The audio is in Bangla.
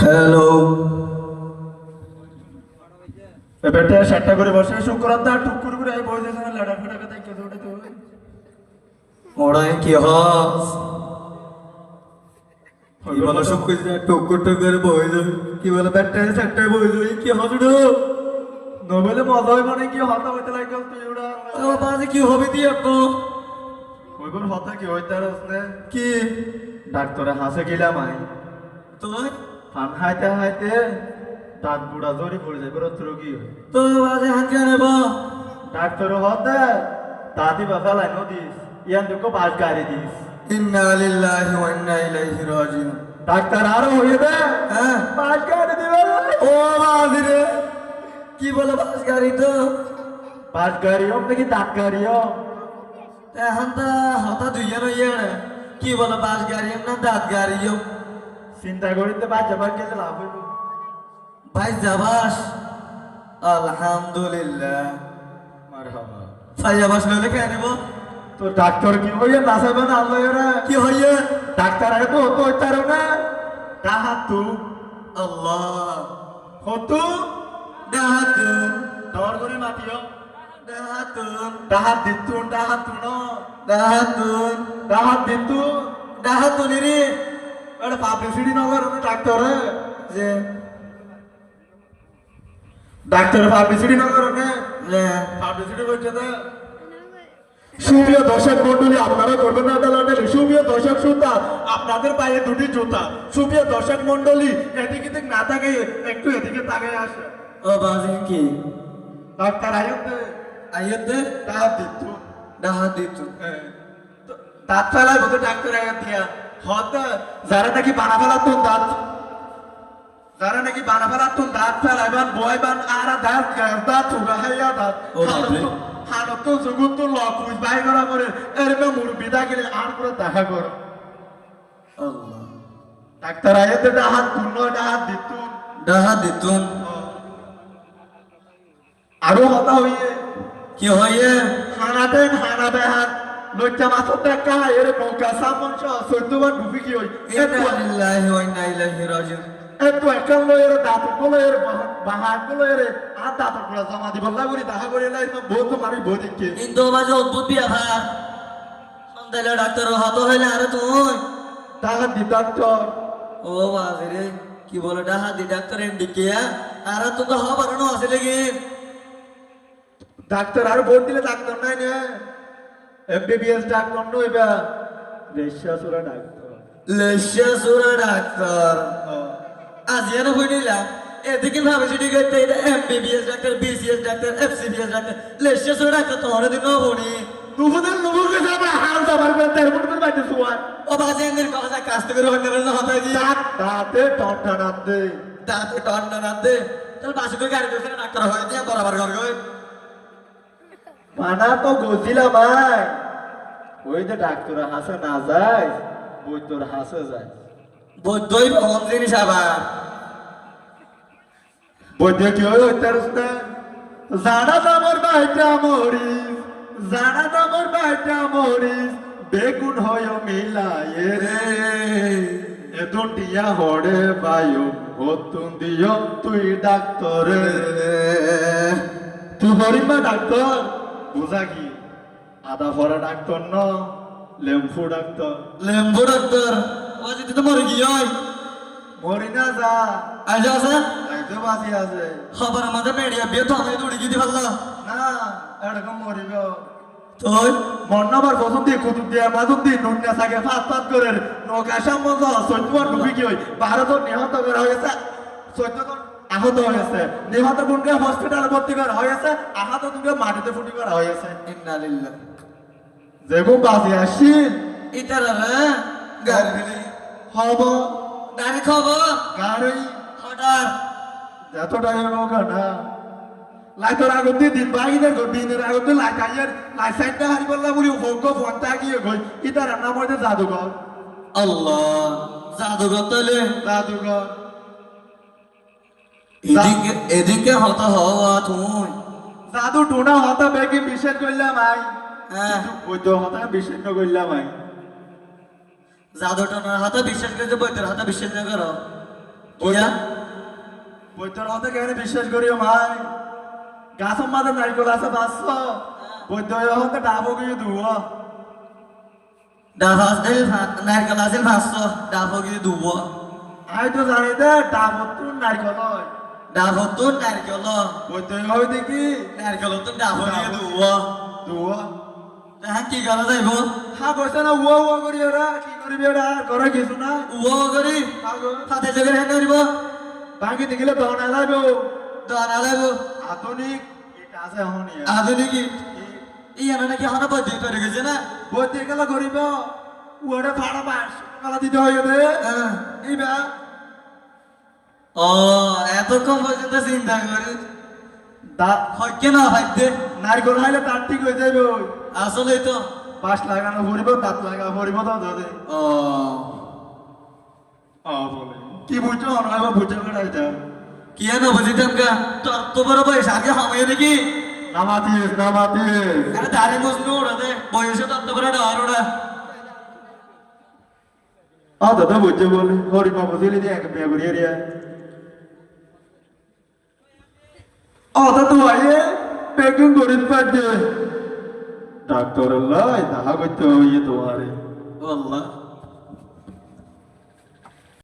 হ্যালো বেটা সাতটা করে বসে শুক্রবার দা টুকুর করে আই বসে লাড়া ফাটা কথা কে দৌড়ে তো। ওড়াই কি হস? কি বলো সব কিছু টুকুর টুকুর বই যাবে। কি বলে ব্যাটটা সাতটায় বই যাবে কি হবে রে? নবেলে মজা হইব না কি হতা হইতে লাগল তুই ওড়া ও বাজে কি হবে দিয়ে তো ওই কোন হতা কি হইতে রস কি? ডাক্তারে হাসে গেলাম আই তোর ফান হাইতে হাইতে দাঁত বুড়া জরি পড়ে যায় বড় রোগী হয়। তো বাজে হাত কেন নেব। ডাক্তার হতে দাদি বাবা লাই নদিস ইয়ান দুঃখ বাস গাড়ি দিস। ইন্না লিল্লাহি ওয়া ইন্না ইলাইহি রাজিউন ডাক্তার আরও হইয়ে দে। হ্যাঁ বাস গাড়ি দিবে ও বাজে রে কি বলে বাস গাড়ি তো? বাস গাড়ি হোক নাকি দাঁত গাড়ি হোক এখন তা হঠাৎ দুইজন হইয়া কি বলে বাস গাড়ি না দাঁত গাড়ি চিন্তা করিতে বাচ্চা বাচ্চা গেলে লাভ হইব। ভাই যাবাস আলহামদুলিল্লাহ। মারহাবা। ভাই যাবাস নইলে কেন নেব। তো ডাক্তার কি হইয়া নাচাবে না আল্লাহ এরা? কি হইয়া? ডাক্তার আগে তো হতো হইতারো না। ডাহাত। আল্লাহ। হতো। দাহাতুন দর করে মাতিও দাহাতুন ডাহাত দিতুন ডাহাত তুন। দাহাতুন ডাহাত দিতু দাহাতুন রে এটা পাবলিসিটি নগর ডাক্তার যে ডাক্তার পাবলিসিটি নগর লে পাবলিসিটি করছে না সুপ্রিয় দর্শক মন্ডলী আপনারা করবেন না তাহলে সুপ্রিয় দর্শক শ্রোতা আপনাদের পায়ে দুটি জুতা। সুপ্রিয় দর্শক মন্ডলী এদিকে দিক না তাকে একটু এদিকে তাকে আসে। ও বাজে কি? ডাক্তার আয়তে আইয়তে তা দিত দাহাদিতুন দাঁত ফেলায় বলতে ডাক্তার আয়াত দিয়া। যারা নাকি বানা ফেলাতুন দাঁত। যারা নাকি বানা ফেলাতুন দাঁত ফেলাইবান বয়বান আর দাঁত গায়ের দাঁত ঠুকা হাইয়া দাঁত হানত জগুত লক বুঝ বাই করা করে এরমে মুরবি দাগিলে আর করে দেখা কর ডাক্তার আয়াতে ডাহাত তুন্ন ডাহাত দিতুন দাহাদিতুন আরও হতা হইয়ে। কি হইয়ে? হানা দেন হানা দেহান লজ্জা মাছর দেখা এর নৌকা সামন সহ চৈদ্যবার ডুবি কি হই। এতো একাল লয়ের দাঁত লয়ের বাহার লয়ের আর দাঁতগুলা জমা দিব লাগুরি দাহা করে লাই বহুত মারি বহুত কে কিন্তু বাজে অদ্ভুত বিয়াভার সন্ধ্যালে ডাক্তার হত হইলে আরে তুই। দাহা দি ডাক্তার। ও বাজে রে কি বলে ডাহা দি ডাক্তার এন্ডি কিয়া আরে তো তো হবার না আছে লাগি। ডাক্তার আর ভোট দিলে ডাক্তার নাই না। এমবিবিএস ডাক্তার নইবা রেশা সুরা ডাক্তার লেশা সুরা ডাক্তার আজ এর হইনিলা এদিকে ভাবে সেটি করতে এটা MBBS doctor BCS doctor FCPS doctor. লেশা সুরা ডাক্তার তোমার দিন হবনি নুহুদের নুহুকে যাবে হাল যাবার করে তের মুট করে বাইতে সুয়ার ও বাজে এদের কথা কাস্তে করে হইনে না হতাই দি দাঁত টন্টা নাতে দাঁতে দে তাহলে বাসু করে গাড়ি দিয়েছে ডাক্তার হয় দিয়ে বরাবর ঘর গই মানা তো গজিলা ভাই। ওই যে ডাক্তার হাসে না যায় বৈদ্যর হাসে যায়। বৈদ্যই ভ্রমণ জিনিস আবার। বৈদ্য কি হয় হইতারস জানা দামর বাইটা মরিস জানা দামর বাইটা মরিস বেগুন হয় মিলায়ে রে। এদন টিয়া হড়ে বায়ু হতুন দিও তুই ডাক্তরে। তুই হরিমা ডাক্তার? বুঝা কি? আদা ভরা ডাক্তার ন লেম্ফু ডাক্তার। লেম্বু ডাক্তার? ও যদি তো মরে গিয়ে হয়। মরি না যা। আজ আছে? আইতে বাসি আছে। খবর আমাদের মেডিয়া বিয়ে তো আমি দৌড়ি গিয়ে পারল না এরকম মরিব। তুই মন্নবার প্রথম দিয়ে কুতুব দিয়ে মাদুম দিয়ে নুন্না সাকে ফাত ফাত করে। নৌকা সম্বন্ধ চৈত্যবার ডুবি কি হই ভারত নিহত করা হয়েছে। চৈত্য আহত হয়েছে। নিহত গুণকে হসপিটালে ভর্তি করা হয়েছে। আহত দুটো মাটিতে ফুটি করা হয়েছে। ইন্না লিল্লাহ। যেগুলো বাজে আসিল ইতারা রে গাড়ি হব। গাড়ি খবর? গাড়ি। হঠাৎ। যতটা হোক না লাইটর আগত দিয়ে দিন বাহিনের গো দিনের আগত দিয়ে লাইট আইয়ের লাইট সাইডটা হারি বললা বলি হোক ফোনটা গিয়ে গই ইতার নাম হইতে জাদুঘর। আল্লাহ জাদুঘর তাহলে? জাদুঘর। এদিকে এদিকে হত হওয়া তুই জাদু টুনা হতা বেগে বিশেষ করলাম আই। হ্যাঁ। তো হতা বিশেষ করলাম আই। জাদুটনার হাতে বিশ্বাস করে যে বৈদ্যের হাতে বিশ্বাস না করো কিয়া বৈদ্যর হতে কেন বিশ্বাস করিও ভাই গাছের মাঝে নারিকল আছে পাঁচশো। বৈদ্য হতে ডাবো গিয়ে দুয়া ডাব আসিল নারকেল আসিল পাঁচশো ডাব গিয়ে দুব? আমি তো জানি দে ডাবো তো নারিকল হয়। ডাব হতুন নারকেল বৈদ্য হয় দেখি। নারকেল হতুন ডাব গিয়ে দুব দুয়া? হ্যাঁ কি করা যাইব? হা কইছে না উয়া উয়া করি ওরা কি করিবি ওরা করে কিছু না ও করি? সাথে জগের হ্যাঁ করিব? বাকি দেখিলে দহন এলাইব। দরা লাগব আধুনিক এটা আছে হনি আধুনিক ইয়ানা নাকি হনা বৈদ্য করে গেছে না? বৈদ্য গেলে করিব উয়ারে ভাড়া পাস কালা দিতে হয় রে হ্যাঁ। ও এতক্ষণ পর্যন্ত চিন্তা করি। দা হইকে না ভাইতে নারকল হাইলে তার ঠিক হয়ে যাইব। আসলেই তো। পাঁচ লাগানো পড়িব দাঁত লাগা পড়িব তো ধরে। ও। কি বুঝছ? অনলাইন বুঝছ না এটা? কি আর বুঝিতাম কা তোর তো বড় বয়স আগে হামাই নাকি? নামাতিস নামাতিস আরে দাঁড়ি মুসনু ওরা দে বয়সে তোর তো বড় ডর ওরা আ দাদা বুঝছ বলে হরি বাবা দিলে দিয়ে এক বিয়ে করিয়ে রিয়া आता तू आहे पॅकिंग करीत पाहिजे डॉक्टर अल्लाह दहा गोष्ट येतो अरे अल्लाह